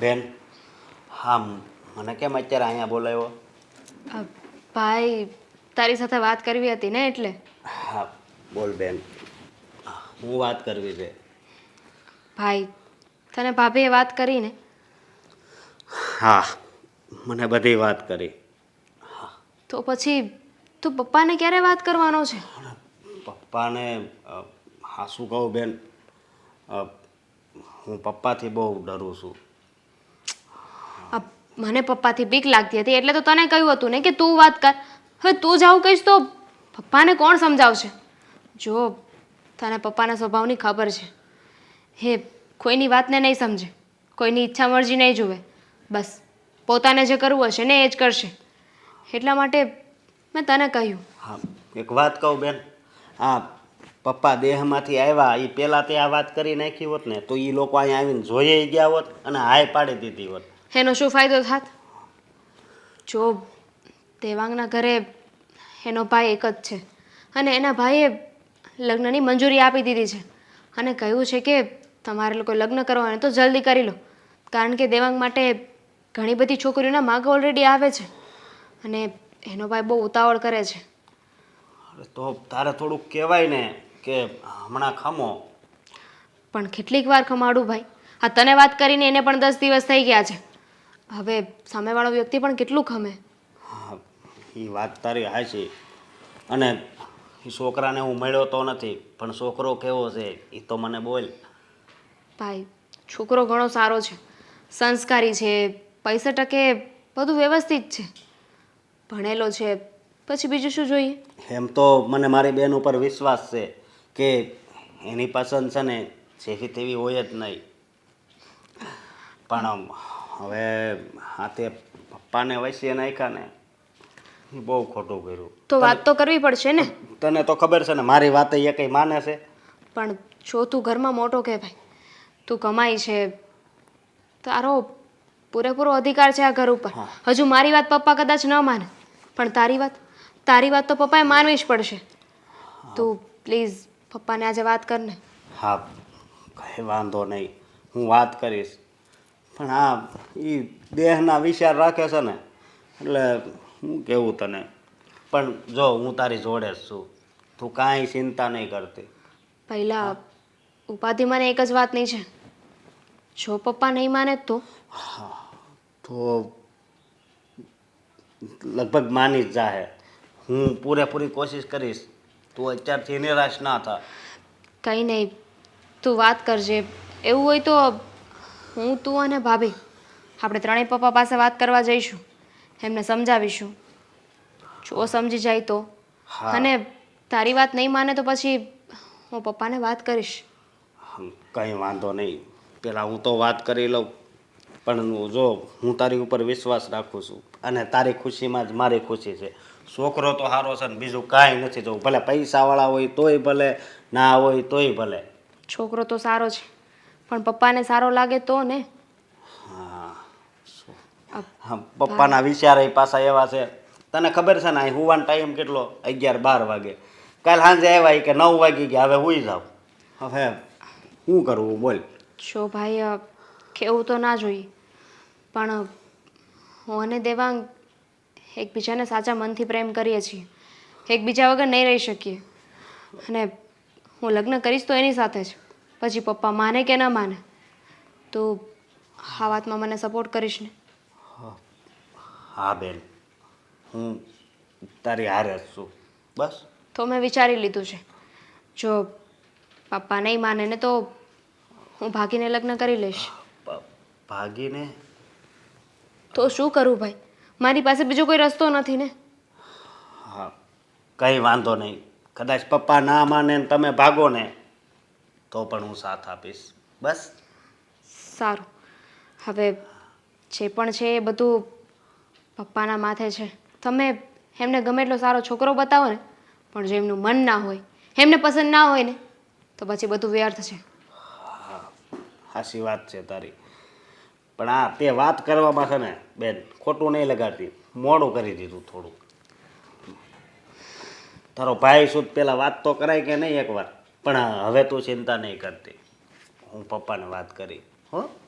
બેન હા મને કેમ અત્યારે અહીંયા બોલાવ્યો? ભાઈ તારી સાથે વાત કરવી હતી ને એટલે? હા બોલ બેન. હું વાત કરવી છે? ભાઈ તને ભાભીએ વાત કરી ને? હા મને બધી વાત કરી. તો પછી તું પપ્પાને ક્યારે વાત કરવાનો છે? પપ્પાને હા શું કહું બેન? હું પપ્પાથી બહુ ડરું છું. મને પપ્પાથી બીક લાગતી હતી એટલે તો તને કહ્યું હતું ને કે તું વાત કર. હવે તું જ આવું કહીશ તો પપ્પાને કોણ સમજાવશે? જો, તને પપ્પાના સ્વભાવની ખબર છે. હે, કોઈની વાતને નહીં સમજે. કોઈની ઈચ્છા મરજી નહીં જુએ. બસ, પોતાને જે કરવું હશે ને એ જ કરશે. એટલા માટે મેં તને કહ્યું. હા, એક વાત કહું બેન. હા પપ્પા દેહમાંથી આવ્યા એ પહેલાં તે આ વાત કરી નાખી હોત ને, તો એ લોકો અહીંયા આવીને જોઈએ ગયા હોત અને હાય પાડી દીધી હોત. એનો શું ફાયદો થાત? જો દેવાંગના ઘરે એનો ભાઈ એક જ છે અને એના ભાઈએ લગ્નની મંજૂરી આપી દીધી છે. અને કહ્યું છે કે તમારે લોકો લગ્ન કરવાને તો જલ્દી કરી લો. કારણ કે દેવાંગ માટે ઘણી બધી છોકરીઓના માગ ઓલરેડી આવે છે અને એનો ભાઈ બહુ ઉતાવળ કરે છે. તો તારે થોડુંક કહેવાય ને કે હમણાં ખમો. પણ કેટલીક વાર ખમાડું ભાઈ? આ તને વાત કરીને એને પણ દસ દિવસ થઈ ગયા છે. હવે સામેવાળો વ્યક્તિ પણ કેટલું ખમે? હા એ વાત તારી હાચી. અને એ છોકરાને હું મળ્યો તો નથી પણ છોકરો કેવો છે એ તો મને બોલ. ભાઈ છોકરો ઘણો સારો છે. સંસ્કારી છે પૈસા ટકે બધું વ્યવસ્થિત છે. ભણેલો છે પછી બીજું શું જોઈએ? એમ તો મને મારી બેન ઉપર વિશ્વાસ છે કે એની પસંદ છે ને જેવી તેવી હોય જ નહીં. પણ હવે હાથે પપ્પાને વૈસે નાખ્યા ને બહુ ખોટું કર્યું. તો વાત તો કરવી પડશે ને? તને તો ખબર છે ને મારી વાત એ કંઈ માને છે? પણ જો તું ઘરમાં મોટો કે ભાઈ તું કમાઈ છે તારો પૂરેપૂરો અધિકાર છે આ ઘર ઉપર. હજુ મારી વાત પપ્પા કદાચ ન માને પણ તારી વાત તારી વાત તો પપ્પાએ માનવી જ પડશે. તું પ્લીઝ પપ્પાને આજે વાત કર ને. હા કંઈ વાંધો નહીં. હું વાત કરીશ. પણ હા એ દેહના વિચાર રાખે છે ને એટલે હું કહેવું તને? પણ જો હું તારી જોડે જ છું તું કાંઈ ચિંતા નહીં કરતી. પહેલાં ઉપાધિ મને એક જ વાત નહીં છે. જો પપ્પા નહીં માને તો? હા તો લગભગ માની જ જાહે. હું પૂરેપૂરી કોશિશ કરીશ તું અત્યારથી નિરાશ ના થા. કંઈ નહીં તું વાત કરજે. એવું હોય તો હું તું અને ભાભી આપણે ત્રણેય પપ્પા પાસે વાત કરવા જઈશું એમને સમજાવીશું. જો સમજી જાય તો. અને તારી વાત નહીં માને તો પછી હું પપ્પાને વાત કરીશ. કંઈ વાંધો નહીં. પેલા હું તો વાત કરી લઉં. પણ જો હું તારી ઉપર વિશ્વાસ રાખું છું અને તારી ખુશીમાં જ મારી ખુશી છે. છોકરો તો સારો છે ને બીજું કાંઈ નથી જોવું. ભલે પૈસાવાળા હોય તોય ભલે ના હોય તોય ભલે. છોકરો તો સારો છે. પણ પપ્પાને સારો લાગે તો ને. પપ્પાના વિચાર એ પાછા એવા છે. તને ખબર છે ને અહીં હુવાનો ટાઈમ કેટલો? અગિયાર બાર વાગે. કાલ સાંજે આવ્યા કે નવ વાગી ગયા હવે હુઈ જાવ. હવે શું કરવું બોલ. જો ભાઈ કહેવું તો ના જોઈએ પણ હું અને દેવાંગ એકબીજાને સાચા મનથી પ્રેમ કરીએ છીએ. એકબીજા વગર નહીં રહી શકીએ. અને હું લગ્ન કરીશ તો એની સાથે જ. પછી પપ્પા માને કે ના માને? તો આ વાતમાં મને સપોર્ટ કરીશ ને. હા. બેન. હું તારી હારે જ છું. બસ. તો મેં વિચારી લીધું છે. જો પપ્પા નહીં માને ને તો હું ભાગીને લગ્ન કરી લઈશ. ભાગીને? તો શું કરું ભાઈ? મારી પાસે બીજો કોઈ રસ્તો નથી ને. હા. કંઈ વાંધો નહીં. કદાચ પપ્પા ના માને ને તમે ભાગો ને. તો પણ હું સાથ આપીશ. બસ. સારું. હવે જે પણ છે એ બધું પપ્પાના માથે છે. તમે એમને ગમે એટલો સારો છોકરો બતાવો ને પણ જો એમનું મન ના હોય એમને પસંદ ના હોય ને તો પછી બધું વ્યર્થ છે. સાચી વાત છે તારી. પણ આ તે વાત કરવામાં છે ને બેન ખોટું નહીં લગાડતી. મોડું કરી દીધું થોડું તારો ભાઈ શું પેલા વાત તો કરાય કે નહીં એકવાર? પણ હવે તું ચિંતા નહીં કરતી. હું પપ્પાને વાત કરી હો.